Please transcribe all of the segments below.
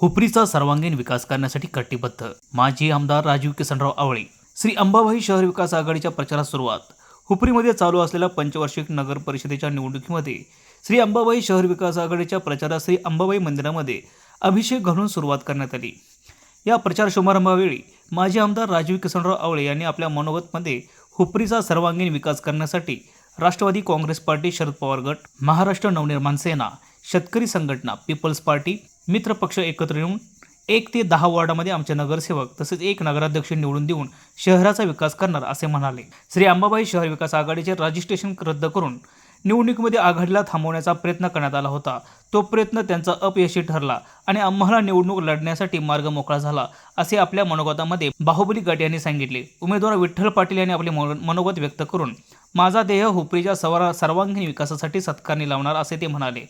हुपरीचा सर्वांगीण विकास करण्यासाठी कटिबद्ध. माजी आमदार राजीव किसनराव आवळे श्री अंबाबाई शहर विकास आघाडीच्या प्रचारात सुरुवात. हुपरीमध्ये चालू असलेल्या पंचवार्षिक नगर परिषदेच्या निवडणुकीमध्ये श्री अंबाबाई शहर विकास आघाडीच्या प्रचारात श्री अंबाबाई मंदिरामध्ये अभिषेक घालून सुरुवात करण्यात आली. या प्रचार शुभारंभावेळी माजी आमदार राजीव किसनराव आवळे यांनी आपल्या मनोगतमध्ये हुपरीचा सर्वांगीण विकास करण्यासाठी राष्ट्रवादी काँग्रेस पार्टी शरद पवार गट महाराष्ट्र नवनिर्माण सेना शेतकरी संघटना पीपल्स पार्टी मित्रपक्ष एकत्र येऊन एक ते दहा वॉर्डामध्ये आमचे नगरसेवक तसेच एक नगराध्यक्ष निवडून देऊन शहराचा विकास करणार असे म्हणाले. श्री अंबाबाई शहर विकास आघाडीचे रजिस्ट्रेशन रद्द करून निवडणुकीमध्ये आघाडीला थांबवण्याचा प्रयत्न करण्यात आला होता. तो प्रयत्न त्यांचा अपयशी ठरला आणि आम्हाला निवडणूक लढण्यासाठी मार्ग मोकळा झाला असे आपल्या मनोगतामध्ये बाहुबली गट यांनी सांगितले. उमेदवार विठ्ठल पाटील यांनी आपले मनोगत व्यक्त करून माझा देह हुपरीच्या सवारा सर्वांगीण विकासासाठी सत्कारणी लावणार असे ते म्हणाले.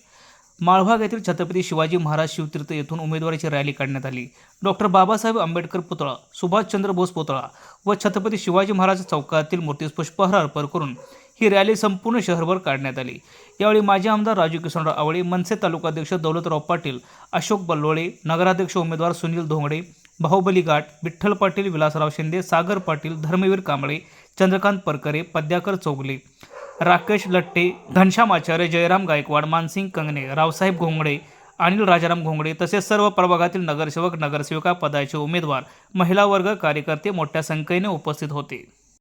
माळभाग येथील छत्रपती शिवाजी महाराज शिवतीर्थ येथून उमेदवारीची रॅली काढण्यात आली. डॉक्टर बाबासाहेब आंबेडकर पुतळा सुभाषचंद्र बोस पुतळा व छत्रपती शिवाजी महाराज चौकातील मूर्तीस पुष्पहार अर्पण करून ही रॅली संपूर्ण शहरभर काढण्यात आली. यावेळी माजी आमदार राजू किशनराव आवळे मनसे तालुकाध्यक्ष दौलतराव पाटील अशोक बल्लोळे नगराध्यक्ष उमेदवार सुनील धोंगडे बाहुबली घाट विठ्ठल पाटील विलासराव शिंदे सागर पाटील धर्मवीर कांबळे चंद्रकांत परकरे पद्याकर चौगले राकेश लट्टे घनश्याम आचार्य जयराम गायकवाड मानसिंग कंगणे रावसाहेब घोंगडे अनिल राजाराम घोंगडे तसेच सर्व प्रभागातील नगरसेवक नगरसेविका पदाचे उमेदवार महिला वर्ग कार्यकर्ते मोठ्या संख्येने उपस्थित होते.